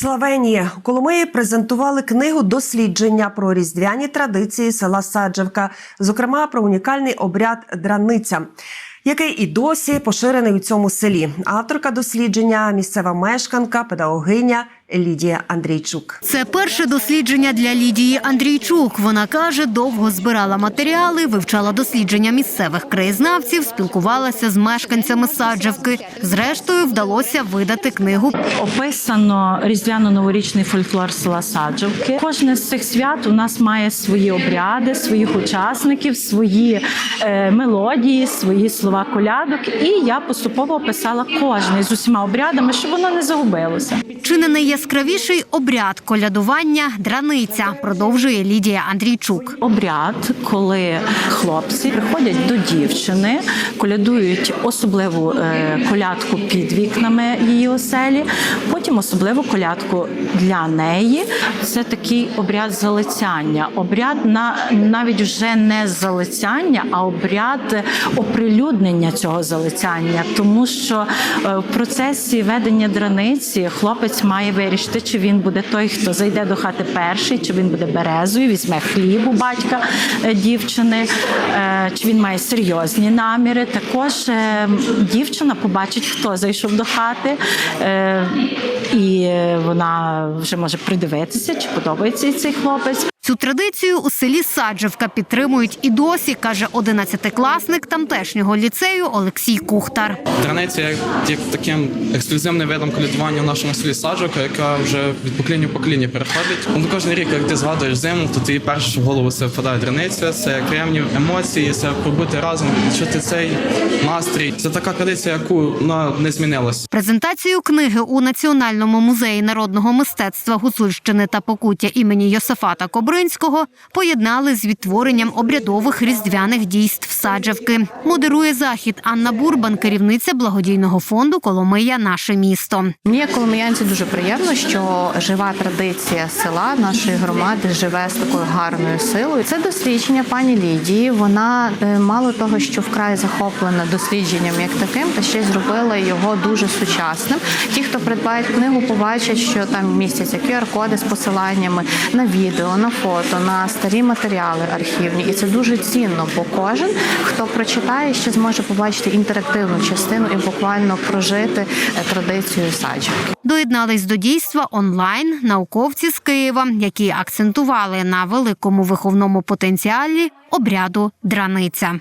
Славенії у Коломиї презентували книгу дослідження про різдвяні традиції села Саджевка, зокрема про унікальний обряд драниця, який і досі поширений у цьому селі. Авторка дослідження місцева мешканка, педагогиня Лідія Андрійчук. Це перше дослідження для Лідії Андрійчук. Вона каже, довго збирала матеріали, вивчала дослідження місцевих краєзнавців, спілкувалася з мешканцями Саджевки. Зрештою, вдалося видати книгу. Описано різдвяно-новорічний фольклор села Саджавки. Кожне з цих свят у нас має свої обряди, своїх учасників, свої е, мелодії, свої слова колядок. І я поступово описала кожний з усіма обрядами, щоб воно не загубилося. Чи не найяскравіший обряд колядування драниця, продовжує Лідія Андрійчук. Обряд, коли хлопці приходять до дівчини, колядують особливу е, колядку під вікнами її оселі, потім особливу колядку для неї. Це такий обряд залицяння. Обряд на навіть вже не залицяння, а обряд оприлюднення цього залицяння, тому що е, в процесі ведення драниці хлопець має вирішити, чи він буде той, хто зайде до хати перший, чи він буде березою, візьме хліб у батька е, дівчини, е, чи він має серйозні наміри. Також е, дівчина побачить, хто зайшов до хати, і вона вже може придивитися, чи подобається цей хлопець. Цю традицію у селі Саджевка підтримують і досі, каже одинадцятикласник тамтешнього ліцею Олексій Кухтар. Драниця є таким ексклюзивним видом колядування в нашому селі Саджока, яка вже від покоління в покоління переходить. Ну, кожен рік, як ти згадуєш зиму, то тобі перше в голову це впадає драниця, це приємні емоції, це побути разом, відчути цей настрій. Це така традиція, яку вона не змінилась. Презентацію книги у Національному музеї народного мистецтва Гуцульщини та Покуття імені Йосифата Кобринського поєднали з відтворенням обрядових різдвяних дійств Саджевки. Модерує захід Анна Бурбан, керівниця благодійного фонду Коломия Наше місто. Мені як коломиянці дуже приємно, що жива традиція села нашої громади живе з такою гарною силою. Це дослідження пані Лідії. Вона е, мало того, що вкрай захоплена дослідженням як таким, та ще зробила його дуже сучасним. Ті, хто придбають книгу, побачать, що там містяться QR-коди з посиланнями на відео, на фото, на старі матеріали архівні, і це дуже цінно, бо кожен, хто прочитає, ще зможе побачити інтерактивну частину і буквально прожити е, традицію саджанки. Доєднались до дійства онлайн науковці з Києва, які акцентували на великому виховному потенціалі обряду драниця.